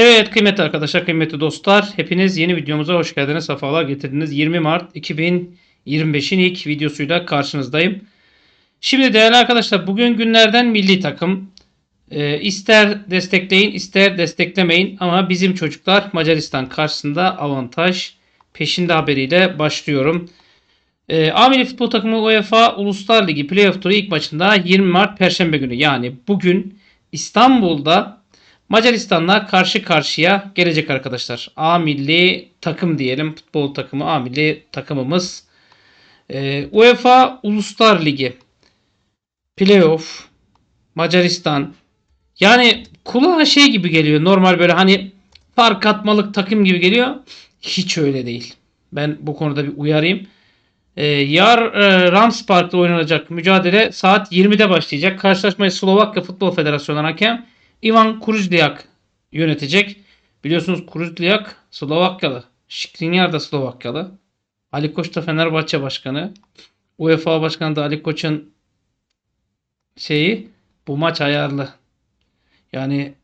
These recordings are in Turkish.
Evet kıymetli arkadaşlar, kıymetli dostlar. Hepiniz yeni videomuza hoş geldiniz. Sefalar getirdiniz. 20 Mart 2025'in ilk videosuyla karşınızdayım. Şimdi değerli arkadaşlar bugün günlerden milli takım. Ee, ister destekleyin ister desteklemeyin ama bizim çocuklar Macaristan karşısında avantaj peşinde haberiyle başlıyorum. Ee, A futbol takımı UEFA Uluslar Ligi playoff turu ilk maçında 20 Mart Perşembe günü yani bugün İstanbul'da Macaristan'la karşı karşıya gelecek arkadaşlar. A milli takım diyelim. Futbol takımı A milli takımımız. Ee, UEFA Uluslar Ligi Playoff Macaristan yani kulağa şey gibi geliyor. Normal böyle hani fark atmalık takım gibi geliyor. Hiç öyle değil. Ben bu konuda bir uyarayım. Ee, yar e, Rams Park'ta oynanacak mücadele saat 20'de başlayacak. Karşılaşmayı Slovakya Futbol Federasyonu hakem Ivan Kuruzliak yönetecek. Biliyorsunuz Kuruzliak Slovakyalı. Şikrinyar da Slovakyalı. Ali Koç da Fenerbahçe Başkanı. UEFA Başkanı da Ali Koç'un şeyi bu maç ayarlı. Yani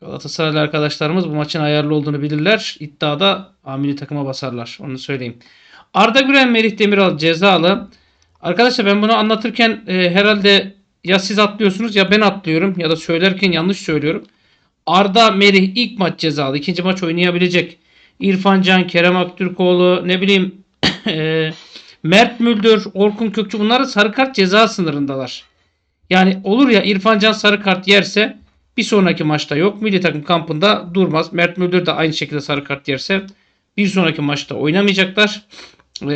Galatasaraylı arkadaşlarımız bu maçın ayarlı olduğunu bilirler. İddiada amili takıma basarlar. Onu söyleyeyim. Arda Güler, Merih Demiral cezalı. Arkadaşlar ben bunu anlatırken e, herhalde ya siz atlıyorsunuz ya ben atlıyorum ya da söylerken yanlış söylüyorum. Arda Merih ilk maç cezalı. ikinci maç oynayabilecek. İrfan Can, Kerem Aktürkoğlu, ne bileyim e, Mert Müldür, Orkun Kökçü bunlar sarı kart ceza sınırındalar. Yani olur ya İrfan Can sarı kart yerse bir sonraki maçta yok. Milli takım kampında durmaz. Mert Müldür de aynı şekilde sarı kart yerse bir sonraki maçta oynamayacaklar. Ee,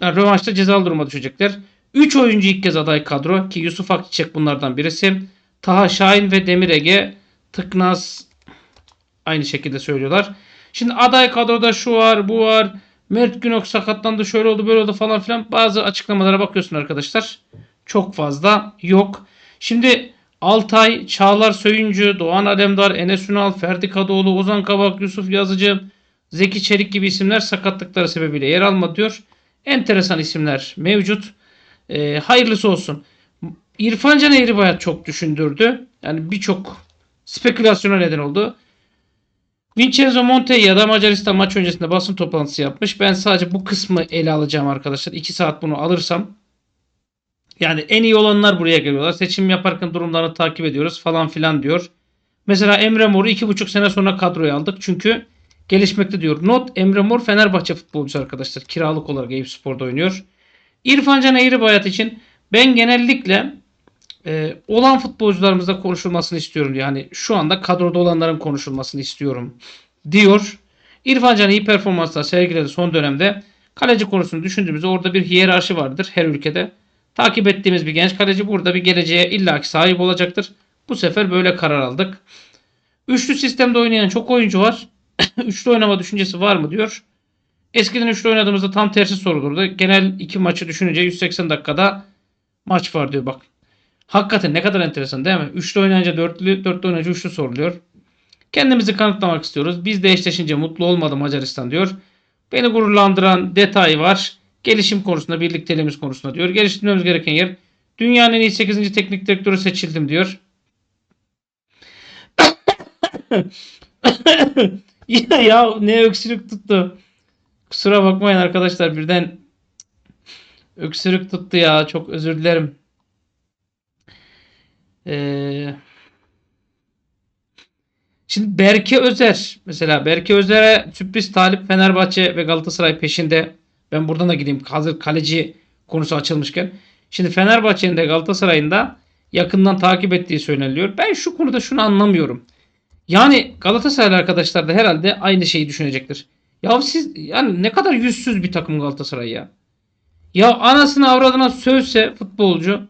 yani rövanşta cezalı duruma düşecekler. 3 oyuncu ilk kez aday kadro ki Yusuf Akçiçek bunlardan birisi. Taha Şahin ve Demir Ege Tıknaz aynı şekilde söylüyorlar. Şimdi aday kadroda şu var bu var. Mert Günok sakatlandı şöyle oldu böyle oldu falan filan. Bazı açıklamalara bakıyorsun arkadaşlar. Çok fazla yok. Şimdi Altay, Çağlar Söyüncü, Doğan Alemdar, Enes Ünal, Ferdi Kadıoğlu, Ozan Kabak, Yusuf Yazıcı, Zeki Çelik gibi isimler sakatlıkları sebebiyle yer alma diyor. Enteresan isimler mevcut. Ee, hayırlısı olsun. İrfan Can Eğribayat çok düşündürdü. Yani birçok spekülasyona neden oldu. Vincenzo Montella da Macaristan maç öncesinde basın toplantısı yapmış. Ben sadece bu kısmı ele alacağım arkadaşlar. 2 saat bunu alırsam. Yani en iyi olanlar buraya geliyorlar. Seçim yaparken durumlarını takip ediyoruz falan filan diyor. Mesela Emre Mor'u 2,5 sene sonra kadroya aldık. Çünkü gelişmekte diyor. Not Emre Mor Fenerbahçe futbolcusu arkadaşlar. Kiralık olarak Eyüp Spor'da oynuyor. İrfan Can Eğribayat için ben genellikle e, olan futbolcularımızda konuşulmasını istiyorum. Yani şu anda kadroda olanların konuşulmasını istiyorum diyor. İrfan Can iyi performanslar sergiledi son dönemde. Kaleci konusunu düşündüğümüzde orada bir hiyerarşi vardır her ülkede. Takip ettiğimiz bir genç kaleci burada bir geleceğe illaki sahip olacaktır. Bu sefer böyle karar aldık. Üçlü sistemde oynayan çok oyuncu var. üçlü oynama düşüncesi var mı diyor. Eskiden üçlü oynadığımızda tam tersi sorulurdu. Genel iki maçı düşününce 180 dakikada maç var diyor bak. Hakikaten ne kadar enteresan değil mi? Üçlü oynayınca dörtlü, dörtlü oynayınca üçlü soruluyor. Kendimizi kanıtlamak istiyoruz. Biz de eşleşince mutlu olmadı Macaristan diyor. Beni gururlandıran detay var. Gelişim konusunda, birlikteliğimiz konusunda diyor. Geliştirmemiz gereken yer dünyanın en iyi 8. teknik direktörü seçildim diyor. ya, ya ne öksürük tuttu. Kusura bakmayın arkadaşlar birden öksürük tuttu ya. Çok özür dilerim. Ee, şimdi Berke Özer mesela Berke Özer'e sürpriz talip Fenerbahçe ve Galatasaray peşinde. Ben buradan da gideyim hazır kaleci konusu açılmışken. Şimdi Fenerbahçe'nin de Galatasaray'ın da yakından takip ettiği söyleniliyor. Ben şu konuda şunu anlamıyorum. Yani Galatasaraylı arkadaşlar da herhalde aynı şeyi düşünecektir. Ya siz yani ne kadar yüzsüz bir takım Galatasaray ya. Ya anasını avradına sövse futbolcu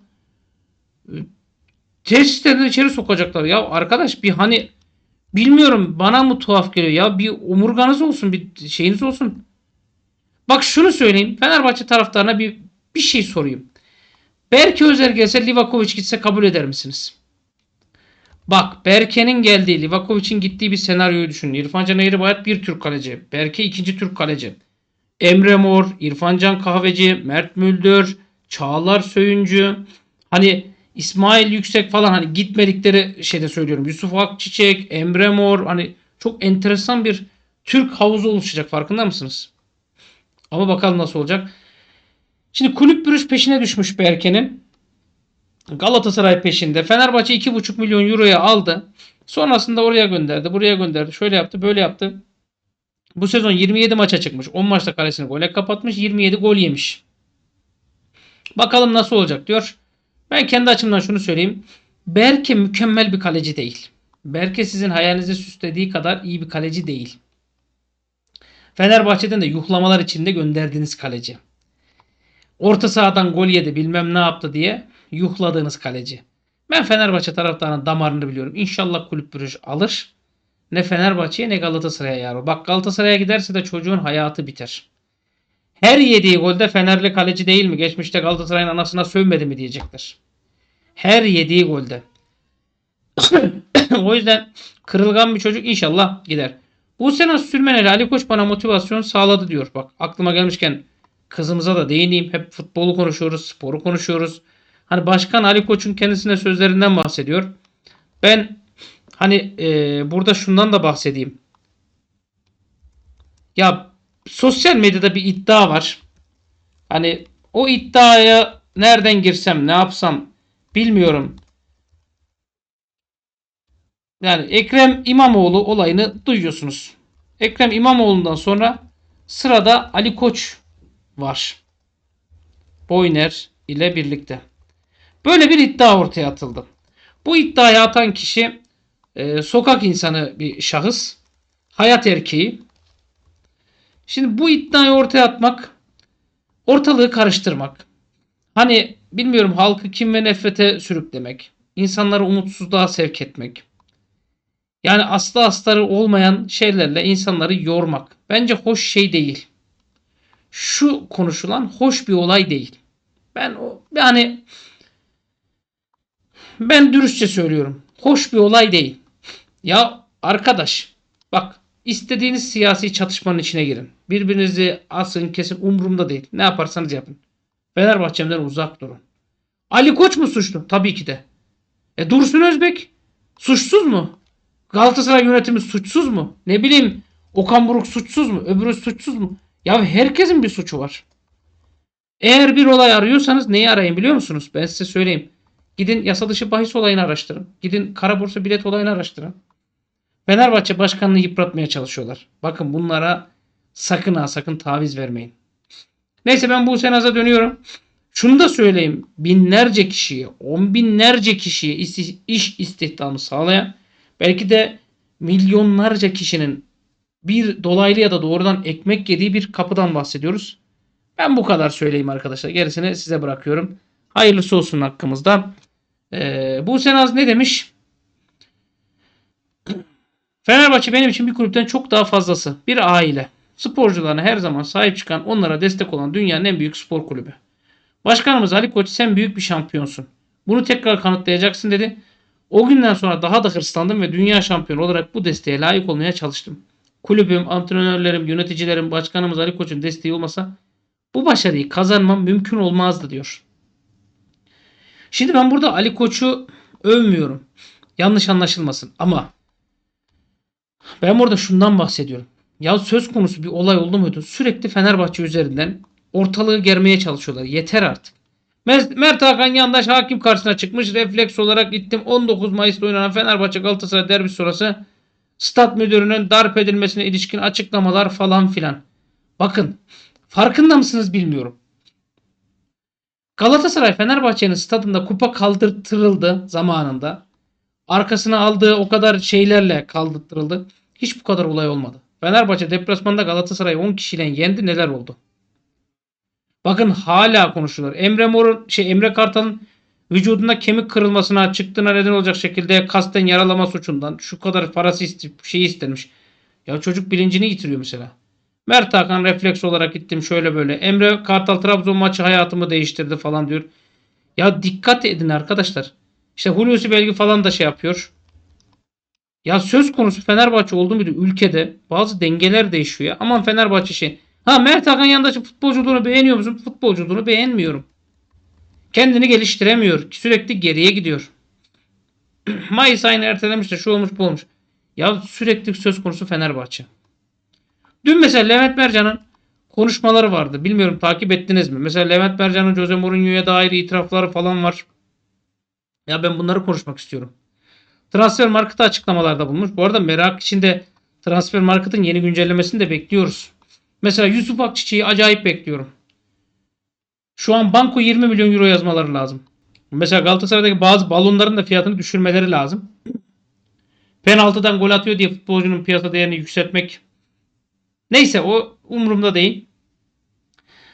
tesislerden içeri sokacaklar. Ya arkadaş bir hani bilmiyorum bana mı tuhaf geliyor ya bir omurganız olsun bir şeyiniz olsun. Bak şunu söyleyeyim. Fenerbahçe taraftarına bir bir şey sorayım. Berke Özer gelse Livakovic gitse kabul eder misiniz? Bak Berke'nin geldiği, Livakovic'in gittiği bir senaryoyu düşünün. İrfan Can Eğribayat bir Türk kaleci. Berke ikinci Türk kaleci. Emre Mor, İrfan Can Kahveci, Mert Müldür, Çağlar Söyüncü. Hani İsmail Yüksek falan hani gitmedikleri şeyde söylüyorum. Yusuf Akçiçek, Emre Mor hani çok enteresan bir Türk havuzu oluşacak farkında mısınız? Ama bakalım nasıl olacak. Şimdi kulüp bürüş peşine düşmüş Berke'nin. Galatasaray peşinde. Fenerbahçe 2,5 milyon euroya aldı. Sonrasında oraya gönderdi, buraya gönderdi. Şöyle yaptı, böyle yaptı. Bu sezon 27 maça çıkmış. 10 maçta kalesini gole kapatmış. 27 gol yemiş. Bakalım nasıl olacak diyor. Ben kendi açımdan şunu söyleyeyim. Berke mükemmel bir kaleci değil. Berke sizin hayalinizi süslediği kadar iyi bir kaleci değil. Fenerbahçe'den de yuhlamalar içinde gönderdiğiniz kaleci. Orta sahadan gol yedi bilmem ne yaptı diye yuhladığınız kaleci. Ben Fenerbahçe taraftarının damarını biliyorum. İnşallah kulüp bürüş alır. Ne Fenerbahçe'ye ne Galatasaray'a yarar. Bak Galatasaray'a giderse de çocuğun hayatı biter. Her yediği golde Fenerli kaleci değil mi? Geçmişte Galatasaray'ın anasına sövmedi mi diyecekler. Her yediği golde. o yüzden kırılgan bir çocuk inşallah gider. Bu sene Sürmeneli Ali Koç bana motivasyon sağladı diyor. Bak aklıma gelmişken kızımıza da değineyim. Hep futbolu konuşuyoruz, sporu konuşuyoruz. Hani Başkan Ali Koç'un kendisine sözlerinden bahsediyor. Ben hani e, burada şundan da bahsedeyim. Ya sosyal medyada bir iddia var. Hani o iddiaya nereden girsem, ne yapsam bilmiyorum. Yani Ekrem İmamoğlu olayını duyuyorsunuz. Ekrem İmamoğlu'ndan sonra sırada Ali Koç var. Boyner ile birlikte. Böyle bir iddia ortaya atıldı. Bu iddiayı atan kişi e, sokak insanı bir şahıs. Hayat erkeği. Şimdi bu iddiayı ortaya atmak ortalığı karıştırmak. Hani bilmiyorum halkı kim ve nefrete sürüklemek. insanları umutsuzluğa sevk etmek. Yani aslı astarı olmayan şeylerle insanları yormak. Bence hoş şey değil. Şu konuşulan hoş bir olay değil. Ben o yani ben dürüstçe söylüyorum. Hoş bir olay değil. Ya arkadaş bak istediğiniz siyasi çatışmanın içine girin. Birbirinizi asın kesin umurumda değil. Ne yaparsanız yapın. Fenerbahçe'mden uzak durun. Ali Koç mu suçlu? Tabii ki de. E Dursun Özbek suçsuz mu? Galatasaray yönetimi suçsuz mu? Ne bileyim Okan Buruk suçsuz mu? Öbürü suçsuz mu? Ya herkesin bir suçu var. Eğer bir olay arıyorsanız neyi arayın biliyor musunuz? Ben size söyleyeyim. Gidin yasa dışı bahis olayını araştırın. Gidin kara borsa bilet olayını araştırın. Fenerbahçe başkanını yıpratmaya çalışıyorlar. Bakın bunlara sakın ha sakın taviz vermeyin. Neyse ben bu senaza dönüyorum. Şunu da söyleyeyim. Binlerce kişiye, on binlerce kişiye iş istihdamı sağlayan belki de milyonlarca kişinin bir dolaylı ya da doğrudan ekmek yediği bir kapıdan bahsediyoruz. Ben bu kadar söyleyeyim arkadaşlar. Gerisini size bırakıyorum. Hayırlısı olsun hakkımızda. Ee, bu Senaz ne demiş? Fenerbahçe benim için bir kulüpten çok daha fazlası. Bir aile. Sporcularına her zaman sahip çıkan, onlara destek olan dünyanın en büyük spor kulübü. Başkanımız Ali Koç sen büyük bir şampiyonsun. Bunu tekrar kanıtlayacaksın dedi. O günden sonra daha da hırslandım ve dünya şampiyonu olarak bu desteğe layık olmaya çalıştım. Kulübüm, antrenörlerim, yöneticilerim, başkanımız Ali Koç'un desteği olmasa bu başarıyı kazanmam mümkün olmazdı diyor. Şimdi ben burada Ali Koç'u övmüyorum. Yanlış anlaşılmasın ama ben burada şundan bahsediyorum. Ya söz konusu bir olay oldu muydu? Sürekli Fenerbahçe üzerinden ortalığı germeye çalışıyorlar. Yeter artık. Mert Hakan Yandaş hakim karşısına çıkmış. Refleks olarak gittim. 19 Mayıs'ta oynanan Fenerbahçe Galatasaray derbi sonrası stat müdürünün darp edilmesine ilişkin açıklamalar falan filan. Bakın farkında mısınız bilmiyorum. Galatasaray Fenerbahçe'nin stadında kupa kaldırtırıldı zamanında. Arkasına aldığı o kadar şeylerle kaldırtırıldı. Hiç bu kadar olay olmadı. Fenerbahçe deplasmanda Galatasaray 10 kişiyle yendi neler oldu? Bakın hala konuşulur. Emre Mor'un şey Emre Kartal'ın vücudunda kemik kırılmasına çıktığına neden olacak şekilde kasten yaralama suçundan şu kadar parası isteyip şey istenmiş. Ya çocuk bilincini yitiriyor mesela. Mert Hakan refleks olarak gittim şöyle böyle. Emre Kartal Trabzon maçı hayatımı değiştirdi falan diyor. Ya dikkat edin arkadaşlar. İşte Hulusi Belgi falan da şey yapıyor. Ya söz konusu Fenerbahçe olduğu bir ülkede bazı dengeler değişiyor. Aman Fenerbahçe şey. Ha Mert Hakan yandaşı futbolculuğunu beğeniyor musun? Futbolculuğunu beğenmiyorum. Kendini geliştiremiyor. Sürekli geriye gidiyor. Mayıs ayını ertelemiş de şu olmuş bu olmuş. Ya sürekli söz konusu Fenerbahçe. Dün mesela Levent Mercan'ın konuşmaları vardı. Bilmiyorum takip ettiniz mi? Mesela Levent Mercan'ın Jose Mourinho'ya dair itirafları falan var. Ya ben bunları konuşmak istiyorum. Transfer markete açıklamalarda bulunmuş. Bu arada merak içinde transfer marketin yeni güncellemesini de bekliyoruz. Mesela Yusuf Akçiçek'i acayip bekliyorum. Şu an banko 20 milyon euro yazmaları lazım. Mesela Galatasaray'daki bazı balonların da fiyatını düşürmeleri lazım. Penaltıdan gol atıyor diye futbolcunun piyasa değerini yükseltmek. Neyse o umurumda değil.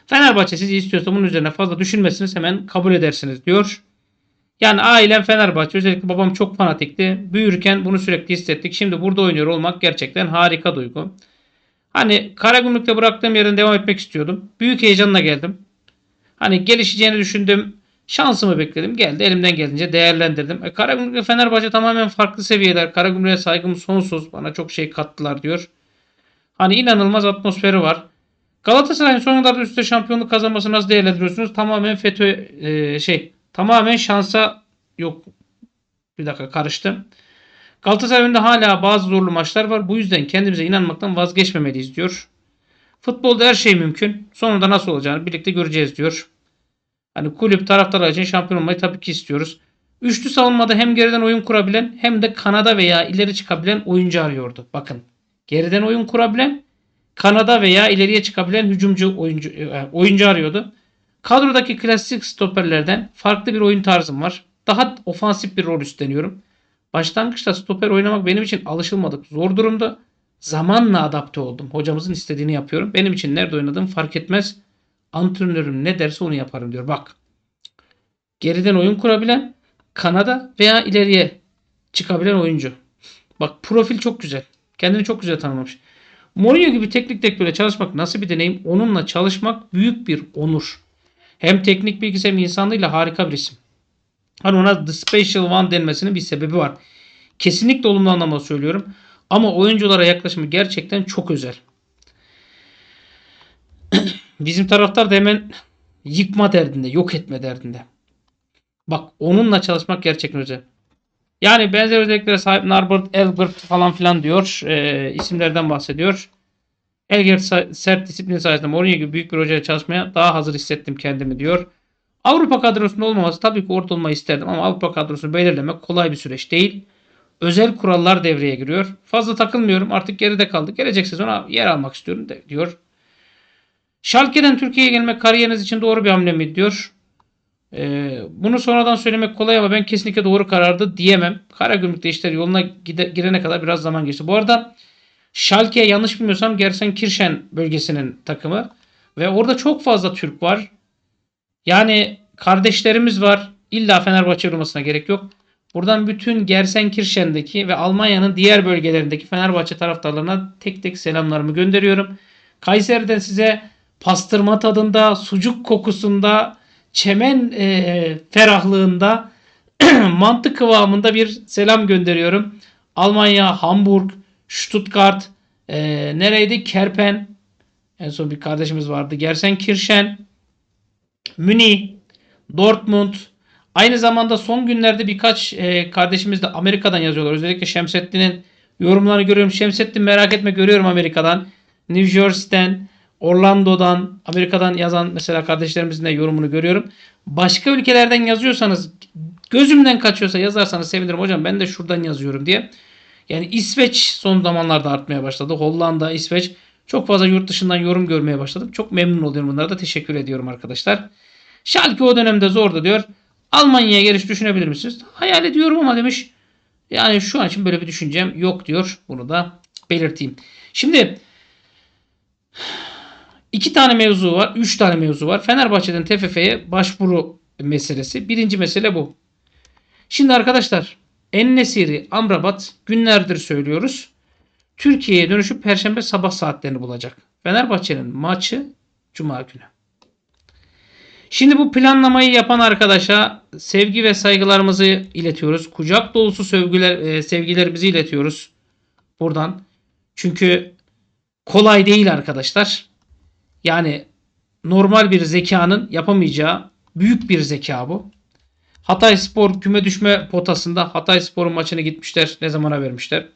Fenerbahçe sizi istiyorsa bunun üzerine fazla düşünmesiniz hemen kabul edersiniz diyor. Yani ailem Fenerbahçe özellikle babam çok fanatikti. Büyürken bunu sürekli hissettik. Şimdi burada oynuyor olmak gerçekten harika duygu. Hani Karagümrük'te bıraktığım yerden devam etmek istiyordum. Büyük heyecanla geldim. Hani gelişeceğini düşündüm. Şansımı bekledim. Geldi. Elimden geldiğince değerlendirdim. E, Karagümrük ve Fenerbahçe tamamen farklı seviyeler. Karagümrük'e saygım sonsuz. Bana çok şey kattılar diyor. Hani inanılmaz atmosferi var. Galatasaray'ın son yıllarda üstte şampiyonluk kazanmasını nasıl değerlendiriyorsunuz? Tamamen FETÖ e, şey tamamen şansa yok. Bir dakika karıştım. Galatasaray önünde hala bazı zorlu maçlar var. Bu yüzden kendimize inanmaktan vazgeçmemeliyiz diyor. Futbolda her şey mümkün. Sonunda nasıl olacağını birlikte göreceğiz diyor. Hani kulüp taraftarlar için şampiyon olmayı tabii ki istiyoruz. Üçlü savunmada hem geriden oyun kurabilen hem de kanada veya ileri çıkabilen oyuncu arıyordu. Bakın geriden oyun kurabilen kanada veya ileriye çıkabilen hücumcu oyuncu e, oyuncu arıyordu. Kadrodaki klasik stoperlerden farklı bir oyun tarzım var. Daha ofansif bir rol üstleniyorum. Başlangıçta stoper oynamak benim için alışılmadık zor durumda. Zamanla adapte oldum. Hocamızın istediğini yapıyorum. Benim için nerede oynadığım fark etmez. Antrenörüm ne derse onu yaparım diyor. Bak. Geriden oyun kurabilen, kanada veya ileriye çıkabilen oyuncu. Bak profil çok güzel. Kendini çok güzel tanımlamış. Mourinho gibi teknik direktörle çalışmak nasıl bir deneyim? Onunla çalışmak büyük bir onur. Hem teknik bilgisi hem insanlığıyla harika bir isim. Hani ona The Special One denmesinin bir sebebi var. Kesinlikle olumlu anlamda söylüyorum. Ama oyunculara yaklaşımı gerçekten çok özel. Bizim taraftar da hemen yıkma derdinde, yok etme derdinde. Bak onunla çalışmak gerçekten özel. Yani benzer özelliklere sahip Norbert Elbert falan filan diyor. E, isimlerden bahsediyor. Elgert sert disiplin sayesinde Mourinho gibi büyük bir hocayla çalışmaya daha hazır hissettim kendimi diyor. Avrupa kadrosunda olmaması tabii ki orta olmayı isterdim ama Avrupa kadrosunu belirlemek kolay bir süreç değil. Özel kurallar devreye giriyor. Fazla takılmıyorum artık geride kaldık. Gelecek sezona yer almak istiyorum diyor. Schalke'den Türkiye'ye gelmek kariyeriniz için doğru bir hamle mi diyor. Ee, bunu sonradan söylemek kolay ama ben kesinlikle doğru karardı diyemem. Karagümrük'te işler yoluna gide, girene kadar biraz zaman geçti. Bu arada Schalke yanlış bilmiyorsam Gersenkirchen bölgesinin takımı. Ve orada çok fazla Türk var. Yani kardeşlerimiz var. İlla Fenerbahçe olmasına gerek yok. Buradan bütün Gersenkirchen'deki ve Almanya'nın diğer bölgelerindeki Fenerbahçe taraftarlarına tek tek selamlarımı gönderiyorum. Kayseri'den size pastırma tadında, sucuk kokusunda, çemen e, ferahlığında, mantı kıvamında bir selam gönderiyorum. Almanya, Hamburg, Stuttgart, e, nereydi? Kerpen. En son bir kardeşimiz vardı. Gersenkirchen, Münih, Dortmund. Aynı zamanda son günlerde birkaç e, kardeşimiz de Amerika'dan yazıyorlar. Özellikle Şemsettin'in yorumlarını görüyorum. Şemsettin merak etme görüyorum Amerika'dan. New Jersey'den, Orlando'dan, Amerika'dan yazan mesela kardeşlerimizin de yorumunu görüyorum. Başka ülkelerden yazıyorsanız gözümden kaçıyorsa yazarsanız sevinirim hocam ben de şuradan yazıyorum diye. Yani İsveç son zamanlarda artmaya başladı. Hollanda, İsveç çok fazla yurt dışından yorum görmeye başladım. Çok memnun oluyorum bunlara da teşekkür ediyorum arkadaşlar. Schalke o dönemde zordu diyor. Almanya'ya geliş düşünebilir misiniz? Hayal ediyorum ama demiş. Yani şu an için böyle bir düşüncem yok diyor. Bunu da belirteyim. Şimdi iki tane mevzu var. Üç tane mevzu var. Fenerbahçe'den TFF'ye başvuru meselesi. Birinci mesele bu. Şimdi arkadaşlar Ennesiri Amrabat günlerdir söylüyoruz. Türkiye'ye dönüşüp Perşembe sabah saatlerini bulacak. Fenerbahçe'nin maçı Cuma günü. Şimdi bu planlamayı yapan arkadaşa sevgi ve saygılarımızı iletiyoruz. Kucak dolusu sevgiler, e, sevgilerimizi iletiyoruz buradan. Çünkü kolay değil arkadaşlar. Yani normal bir zekanın yapamayacağı büyük bir zeka bu. Hatay Spor küme düşme potasında Hatay Spor'un maçını gitmişler. Ne zamana vermişler.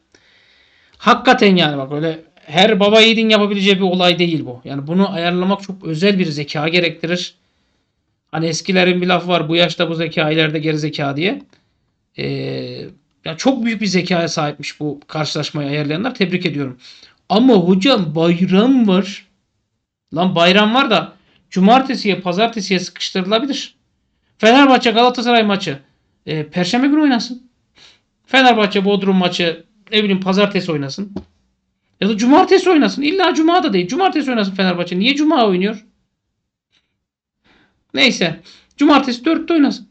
Hakikaten yani bak öyle her baba yiğidin yapabileceği bir olay değil bu. Yani bunu ayarlamak çok özel bir zeka gerektirir. Hani eskilerin bir lafı var bu yaşta bu zeka ileride geri zeka diye. Ee, yani çok büyük bir zekaya sahipmiş bu karşılaşmayı ayarlayanlar. Tebrik ediyorum. Ama hocam bayram var. Lan bayram var da cumartesiye pazartesiye sıkıştırılabilir. Fenerbahçe Galatasaray maçı e, perşembe günü oynasın. Fenerbahçe Bodrum maçı ne bileyim pazartesi oynasın. Ya da cumartesi oynasın. İlla cuma da değil. Cumartesi oynasın Fenerbahçe. Niye cuma oynuyor? Neyse. Cumartesi 4'te oynasın.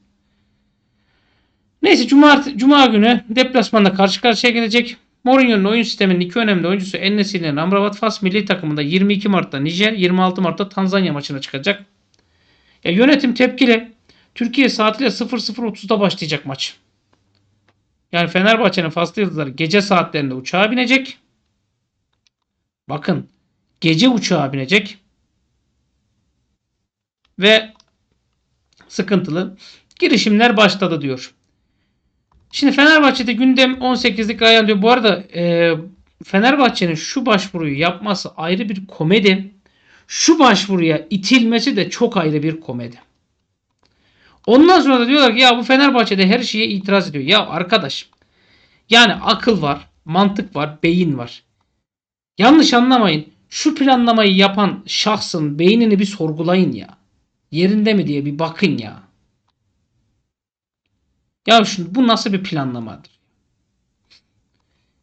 Neyse Cuma, Cuma günü deplasmanda karşı karşıya gelecek. Mourinho'nun oyun sisteminin iki önemli oyuncusu Enes'i ile Amrabat Fas milli takımında 22 Mart'ta Nijer, 26 Mart'ta Tanzanya maçına çıkacak. Ya yönetim tepkili. Türkiye saatiyle 00.30'da başlayacak maç. Yani Fenerbahçe'nin Faslı Yıldızları gece saatlerinde uçağa binecek. Bakın gece uçağa binecek. Ve sıkıntılı girişimler başladı diyor. Şimdi Fenerbahçe'de gündem 18'lik Ryan diyor. Bu arada e, Fenerbahçe'nin şu başvuruyu yapması ayrı bir komedi. Şu başvuruya itilmesi de çok ayrı bir komedi. Ondan sonra da diyorlar ki ya bu Fenerbahçe'de her şeye itiraz ediyor. Ya arkadaş yani akıl var, mantık var, beyin var. Yanlış anlamayın. Şu planlamayı yapan şahsın beynini bir sorgulayın ya. Yerinde mi diye bir bakın ya. Ya şimdi bu nasıl bir planlamadır?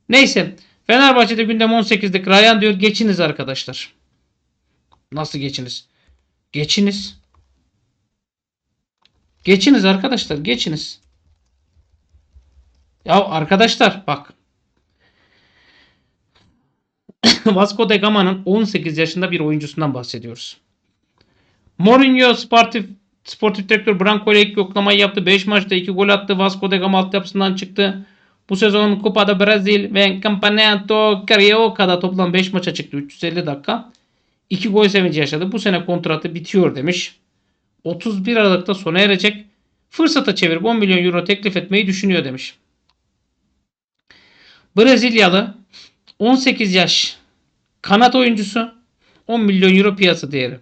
Neyse. Fenerbahçe'de gündem 18'lik Ryan diyor geçiniz arkadaşlar. Nasıl geçiniz? Geçiniz. Geçiniz arkadaşlar geçiniz. Ya arkadaşlar bak. Vasco da Gama'nın 18 yaşında bir oyuncusundan bahsediyoruz. Mourinho sportif sportif direktör Branco ile ilk yoklamayı yaptı. 5 maçta 2 gol attı. Vasco da Gama altyapısından çıktı. Bu sezon Kupa'da Brazil ve Campeonato Carioca'da toplam 5 maça çıktı. 350 dakika. 2 gol sevinci yaşadı. Bu sene kontratı bitiyor demiş. 31 Aralık'ta sona erecek. Fırsata çevirip 10 milyon euro teklif etmeyi düşünüyor demiş. Brezilyalı 18 yaş kanat oyuncusu 10 milyon euro piyasa değeri.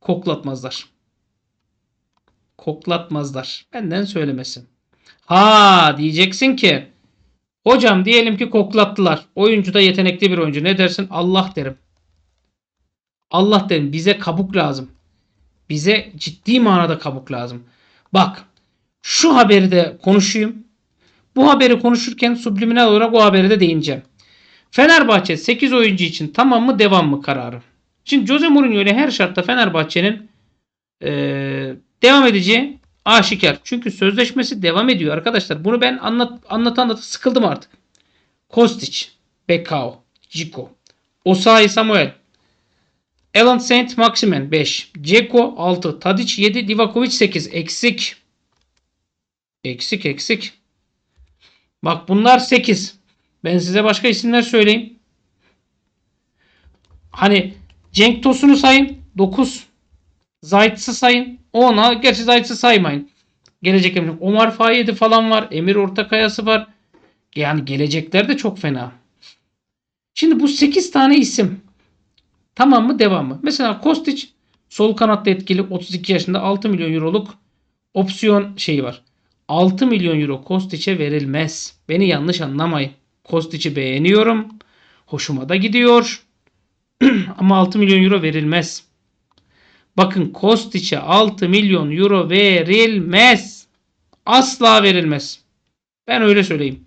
Koklatmazlar. Koklatmazlar. Benden söylemesin. Ha diyeceksin ki hocam diyelim ki koklattılar. Oyuncu da yetenekli bir oyuncu. Ne dersin? Allah derim. Allah derim. Bize kabuk lazım. Bize ciddi manada kabuk lazım. Bak şu haberi de konuşayım. Bu haberi konuşurken subliminal olarak o haberi de değineceğim. Fenerbahçe 8 oyuncu için tamam mı devam mı kararı? Şimdi Jose Mourinho ile her şartta Fenerbahçe'nin ee, devam edeceği aşikar. Çünkü sözleşmesi devam ediyor arkadaşlar. Bunu ben anlat anlat anlat sıkıldım artık. Kostic, Bekao, Cico, Osayi Samuel, Alan Saint Maximen 5, Ceko 6, Tadic 7, Divakovic 8. Eksik. Eksik eksik. Bak bunlar 8. Ben size başka isimler söyleyeyim. Hani Cenk Tosun'u sayın 9. Zayt'sı sayın 10'a. Gerçi Zayt'sı saymayın. Gelecek eminim. Omar Fayyedi falan var. Emir Ortakayası var. Yani gelecekler de çok fena. Şimdi bu 8 tane isim. Tamam mı? Devam mı? Mesela Kostic sol kanatta etkili 32 yaşında 6 milyon euroluk opsiyon şeyi var. 6 milyon euro Kostic'e verilmez. Beni yanlış anlamayın. Kostic'i beğeniyorum. Hoşuma da gidiyor. Ama 6 milyon euro verilmez. Bakın Kostic'e 6 milyon euro verilmez. Asla verilmez. Ben öyle söyleyeyim.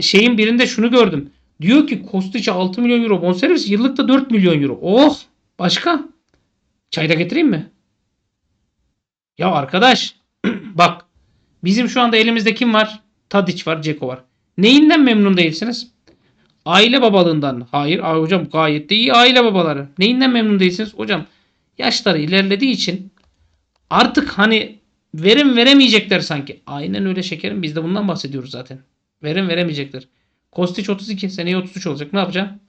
Şeyin birinde şunu gördüm. Diyor ki Kostic'e 6 milyon euro bonservis yıllıkta 4 milyon euro. Oh başka? Çay da getireyim mi? Ya arkadaş bak bizim şu anda elimizde kim var? Tadic var, Ceko var. Neyinden memnun değilsiniz? Aile babalığından. Hayır Ay hocam gayet de iyi aile babaları. Neyinden memnun değilsiniz? Hocam yaşları ilerlediği için artık hani verim veremeyecekler sanki. Aynen öyle şekerim. Biz de bundan bahsediyoruz zaten. Verim veremeyecekler. Kostic 32 seneye 33 olacak. Ne yapacağım?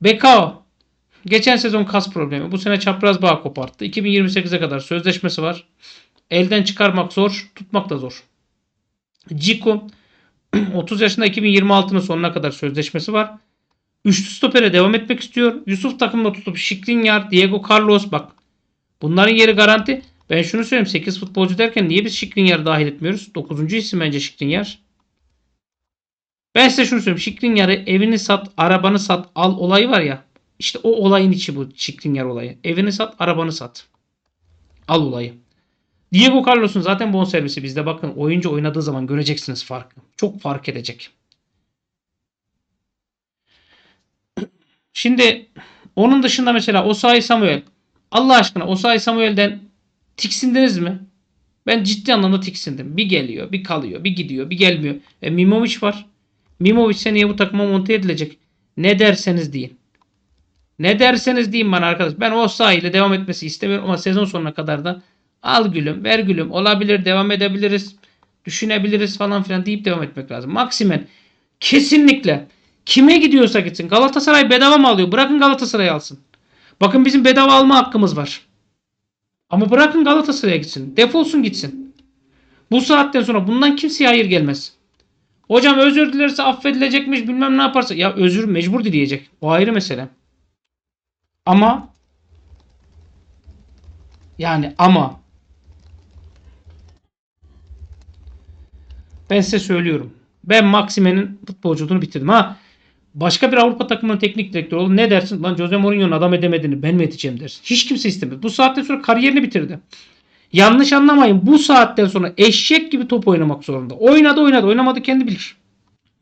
Bekao Geçen sezon kas problemi. Bu sene çapraz bağ koparttı. 2028'e kadar sözleşmesi var. Elden çıkarmak zor. Tutmak da zor. Ciku 30 yaşında 2026'nın sonuna kadar sözleşmesi var. Üçlü stopere devam etmek istiyor. Yusuf takımda tutup Şikrinyar, Diego Carlos bak. Bunların yeri garanti. Ben şunu söyleyeyim 8 futbolcu derken niye biz Şikrinyar'ı dahil etmiyoruz? 9. isim bence Şikrinyar. Ben size şunu söyleyeyim. Şikrinyar'ı evini sat, arabanı sat, al olayı var ya. İşte o olayın içi bu Şikrinyar olayı. Evini sat, arabanı sat. Al olayı. Diego Carlos'un zaten bonservisi bizde. Bakın oyuncu oynadığı zaman göreceksiniz farkı. Çok fark edecek. Şimdi onun dışında mesela Osayi Samuel. Allah aşkına Osayi Samuel'den tiksindiniz mi? Ben ciddi anlamda tiksindim. Bir geliyor, bir kalıyor, bir gidiyor, bir gelmiyor. E, Mimovic var. Mimovic seneye bu takıma monte edilecek. Ne derseniz deyin. Ne derseniz deyin bana arkadaş. Ben o ile devam etmesi istemiyorum ama sezon sonuna kadar da al gülüm, ver gülüm. Olabilir, devam edebiliriz. Düşünebiliriz falan filan deyip devam etmek lazım. Maksimen kesinlikle kime gidiyorsa gitsin. Galatasaray bedava mı alıyor? Bırakın Galatasaray alsın. Bakın bizim bedava alma hakkımız var. Ama bırakın Galatasaray'a gitsin. Defolsun gitsin. Bu saatten sonra bundan kimseye hayır gelmez. Hocam özür dilerse affedilecekmiş bilmem ne yaparsa. Ya özür mecbur dileyecek. O ayrı mesele. Ama yani ama ben size söylüyorum. Ben Maxime'nin futbolculuğunu bitirdim. Ha başka bir Avrupa takımının teknik direktörü olur. Ne dersin? Lan Jose Mourinho'nun adam edemediğini ben mi edeceğim dersin. Hiç kimse istemez. Bu saatten sonra kariyerini bitirdi. Yanlış anlamayın. Bu saatten sonra eşek gibi top oynamak zorunda. Oynadı oynadı. Oynamadı kendi bilir.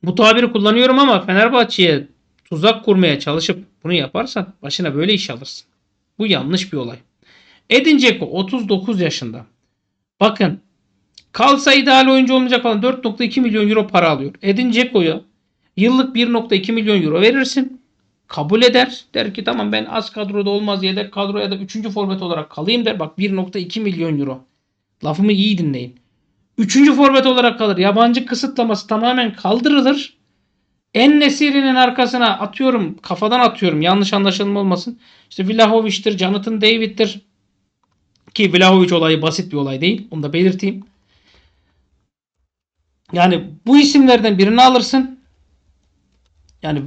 Bu tabiri kullanıyorum ama Fenerbahçe'ye tuzak kurmaya çalışıp bunu yaparsan başına böyle iş alırsın. Bu yanlış bir olay. Edin Dzeko 39 yaşında. Bakın kalsa ideal oyuncu olmayacak falan 4.2 milyon euro para alıyor. Edin Dzeko'ya yıllık 1.2 milyon euro verirsin. Kabul eder. Der ki tamam ben az kadroda olmaz yedek kadroya da 3. forvet olarak kalayım der. Bak 1.2 milyon euro. Lafımı iyi dinleyin. Üçüncü forvet olarak kalır. Yabancı kısıtlaması tamamen kaldırılır. En Nesiri'nin arkasına atıyorum. Kafadan atıyorum. Yanlış anlaşılma olmasın. İşte Vlahovic'tir, Jonathan David'tir. Ki Vlahovic olayı basit bir olay değil. Onu da belirteyim. Yani bu isimlerden birini alırsın. Yani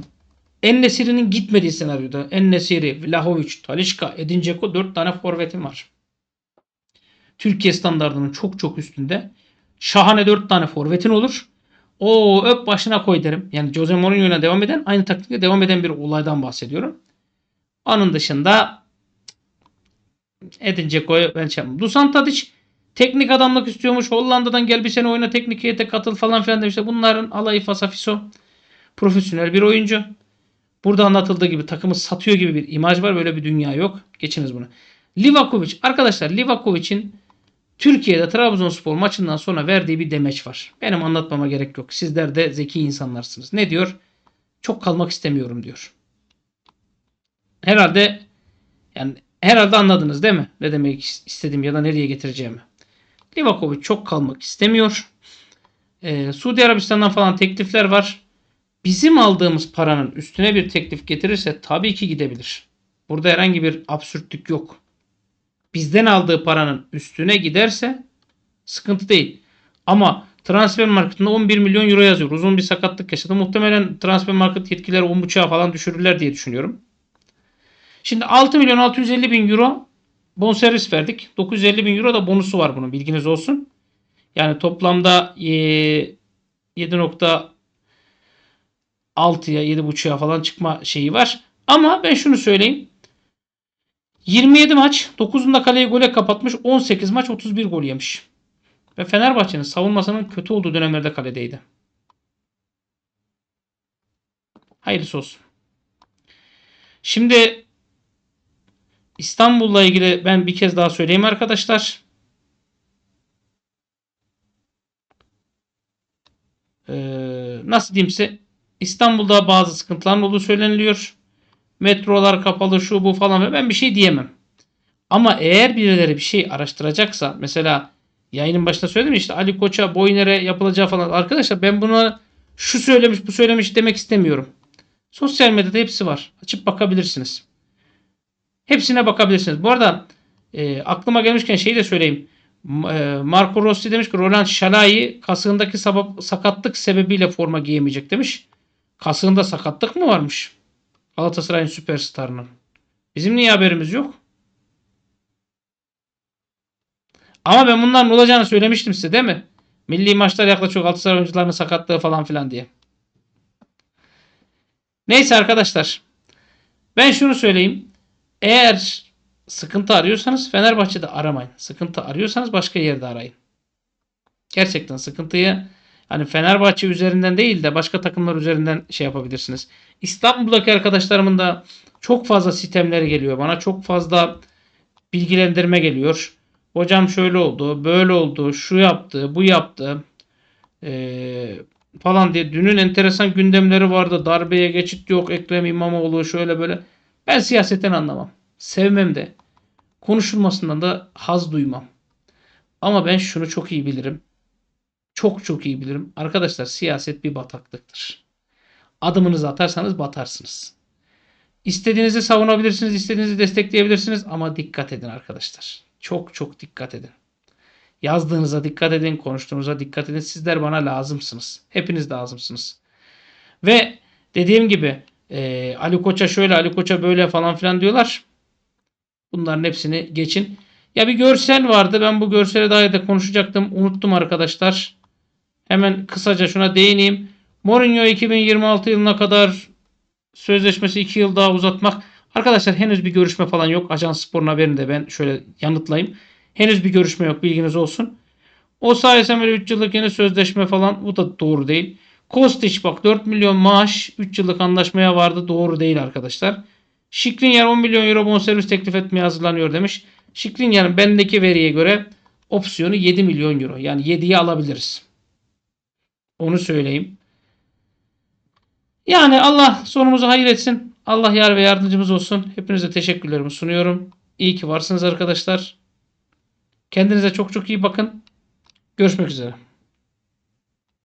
En Nesiri'nin gitmediği senaryoda En Nesiri, Vlahovic, Talişka, Edin Dzeko 4 tane forvetim var. Türkiye standartının çok çok üstünde. Şahane 4 tane forvetin olur. O öp başına koy derim. Yani Jose Mourinho'yla devam eden aynı taktikle devam eden bir olaydan bahsediyorum. Onun dışında Edin Dzeko'yu ben şey. Dusan Tadic teknik adamlık istiyormuş. Hollanda'dan gel bir sene oyna teknik heyete katıl falan filan demişler. Bunların alayı fasafiso. Profesyonel bir oyuncu. Burada anlatıldığı gibi takımı satıyor gibi bir imaj var. Böyle bir dünya yok. Geçiniz bunu. Livakovic. Arkadaşlar Livakovic'in Türkiye'de Trabzonspor maçından sonra verdiği bir demeç var. Benim anlatmama gerek yok. Sizler de zeki insanlarsınız. Ne diyor? Çok kalmak istemiyorum diyor. Herhalde yani herhalde anladınız değil mi? Ne demek istediğim ya da nereye getireceğimi. Livakovic çok kalmak istemiyor. Ee, Suudi Arabistan'dan falan teklifler var bizim aldığımız paranın üstüne bir teklif getirirse tabii ki gidebilir. Burada herhangi bir absürtlük yok. Bizden aldığı paranın üstüne giderse sıkıntı değil. Ama transfer marketinde 11 milyon euro yazıyor. Uzun bir sakatlık yaşadı. Muhtemelen transfer market yetkileri 10.5'a falan düşürürler diye düşünüyorum. Şimdi 6 milyon 650 bin euro bonservis verdik. 950 bin euro da bonusu var bunun bilginiz olsun. Yani toplamda 7. 6'ya 7.5'a falan çıkma şeyi var. Ama ben şunu söyleyeyim. 27 maç 9'unda kaleyi gole kapatmış 18 maç 31 gol yemiş. Ve Fenerbahçe'nin savunmasının kötü olduğu dönemlerde kaledeydi. Hayırlısı olsun. Şimdi İstanbul'la ilgili ben bir kez daha söyleyeyim arkadaşlar. Ee, nasıl diyeyimse İstanbul'da bazı sıkıntıların olduğu söyleniliyor. Metrolar kapalı şu bu falan. Ben bir şey diyemem. Ama eğer birileri bir şey araştıracaksa mesela yayının başında söyledim işte Ali Koç'a Boyner'e yapılacağı falan. Arkadaşlar ben buna şu söylemiş bu söylemiş demek istemiyorum. Sosyal medyada hepsi var. Açıp bakabilirsiniz. Hepsine bakabilirsiniz. Bu arada e, aklıma gelmişken şeyi de söyleyeyim. E, Marco Rossi demiş ki Roland Şalai kasığındaki sabab- sakatlık sebebiyle forma giyemeyecek demiş. Kasığında sakatlık mı varmış? Galatasaray'ın süperstarının. Bizim niye haberimiz yok? Ama ben bunların olacağını söylemiştim size değil mi? Milli maçlar yaklaşıyor Galatasaray oyuncularının sakatlığı falan filan diye. Neyse arkadaşlar. Ben şunu söyleyeyim. Eğer sıkıntı arıyorsanız Fenerbahçe'de aramayın. Sıkıntı arıyorsanız başka yerde arayın. Gerçekten sıkıntıyı hani Fenerbahçe üzerinden değil de başka takımlar üzerinden şey yapabilirsiniz. İstanbul'daki arkadaşlarımın da çok fazla sistemleri geliyor. Bana çok fazla bilgilendirme geliyor. Hocam şöyle oldu, böyle oldu, şu yaptı, bu yaptı ee, falan diye. Dünün enteresan gündemleri vardı. Darbeye geçit yok, Ekrem İmamoğlu şöyle böyle. Ben siyasetten anlamam. Sevmem de. Konuşulmasından da haz duymam. Ama ben şunu çok iyi bilirim. Çok çok iyi bilirim. Arkadaşlar siyaset bir bataklıktır. Adımınızı atarsanız batarsınız. İstediğinizi savunabilirsiniz, istediğinizi destekleyebilirsiniz ama dikkat edin arkadaşlar. Çok çok dikkat edin. Yazdığınıza dikkat edin, konuştuğunuza dikkat edin. Sizler bana lazımsınız. Hepiniz lazımsınız. Ve dediğim gibi e, Ali Koç'a şöyle, Ali Koç'a böyle falan filan diyorlar. Bunların hepsini geçin. Ya bir görsel vardı. Ben bu görsele dair de konuşacaktım. Unuttum arkadaşlar. Hemen kısaca şuna değineyim. Mourinho 2026 yılına kadar sözleşmesi 2 yıl daha uzatmak. Arkadaşlar henüz bir görüşme falan yok. Ajans Spor'un haberini de ben şöyle yanıtlayayım. Henüz bir görüşme yok bilginiz olsun. O sayesinde böyle 3 yıllık yeni sözleşme falan bu da doğru değil. Kostić bak 4 milyon maaş 3 yıllık anlaşmaya vardı. Doğru değil arkadaşlar. Şikrinyer 10 milyon euro bonservis teklif etmeye hazırlanıyor demiş. Şikrinyer'in bendeki veriye göre opsiyonu 7 milyon euro. Yani 7'yi alabiliriz. Onu söyleyeyim. Yani Allah sonumuzu hayır etsin. Allah yar ve yardımcımız olsun. Hepinize teşekkürlerimi sunuyorum. İyi ki varsınız arkadaşlar. Kendinize çok çok iyi bakın. Görüşmek üzere.